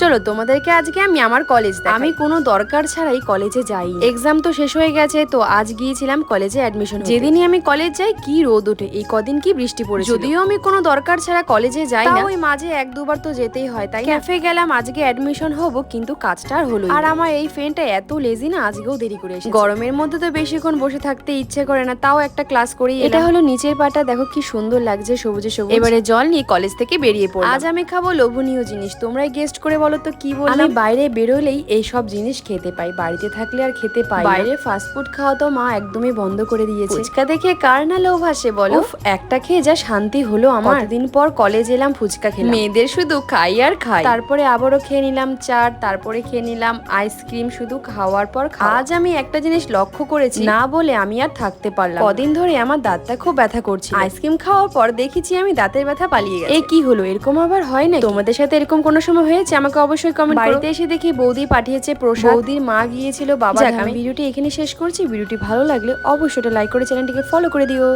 চলো তোমাদেরকে আজকে আমি আমার কলেজ আমি কোনো দরকার ছাড়াই কলেজে যাই এক্সাম তো শেষ হয়ে গেছে তো আজ গিয়েছিলাম কলেজে অ্যাডমিশন যেদিনই আমি কলেজ যাই কি রোদ ওঠে? এই কদিন কি বৃষ্টি পড়ে যদিও আমি কোনো দরকার ছাড়া কলেজে যাই না। ওই মাঝে এক দুবার তো যেতেই হয় তাই ক্যাফে গেলাম আজকে অ্যাডমিশন হব কিন্তু কাজটা আর হলো আর আমার এই ফ্রেন্ডটা এত লেজি না আজকেও দেরি করে এসেছে। গরমের মধ্যে তো বেশিক্ষণ বসে থাকতে ইচ্ছে করে না তাও একটা ক্লাস করি এটা হলো নিচের পাটা দেখো কি সুন্দর লাগছে সবুজে সবুজ। এবারে জল নিয়ে কলেজ থেকে বেরিয়ে পড়লাম। আজ আমি খাব লোভনীয় জিনিস তোমরাই গেস্ট করে বলো তো কি বললাম আমি বাইরে বেরোলেই এই সব জিনিস খেতে পাই বাড়িতে থাকলে আর খেতে পাই বাইরে ফাস্টফুড খাওয়া তো মা একদমই বন্ধ করে দিয়েছে। ফুচকা দেখে কার না লোভ আসে বলো? একটা খেয়ে যা শান্তি হলো আমার। দিন পর কলেজ এলাম ফুচকা খেলাম। মেয়েদের শুধু খাই আর খাই। তারপরে আবারও খেয়ে নিলাম চাট তারপরে খেয়ে নিলাম আইসক্রিম শুধু খাওয়ার পর। আজ আমি একটা জিনিস লক্ষ্য করেছি। না বলে আমি আর থাকতে পারলাম কদিন ধরে আমার দাঁতটা খুব ব্যথা করছে আইসক্রিম খাওয়ার পর দেখেছি আমি দাঁতের ব্যথা পালিয়ে গেছে। এই কি হলো এরকম আবার হয় না তোমাদের সাথে এরকম কোনো সময় হয়েছে আমাকে অবশ্যই কমেন্ট বাড়িতে এসে দেখি বৌদি পাঠিয়েছে প্রসাদ। বৌদির মা গিয়েছিল বাবা আমি ভিডিওটি এখানে শেষ করছি। ভিডিওটি ভালো লাগলে অবশ্যই লাইক করে চ্যানেলটিকে ফলো করে দিও।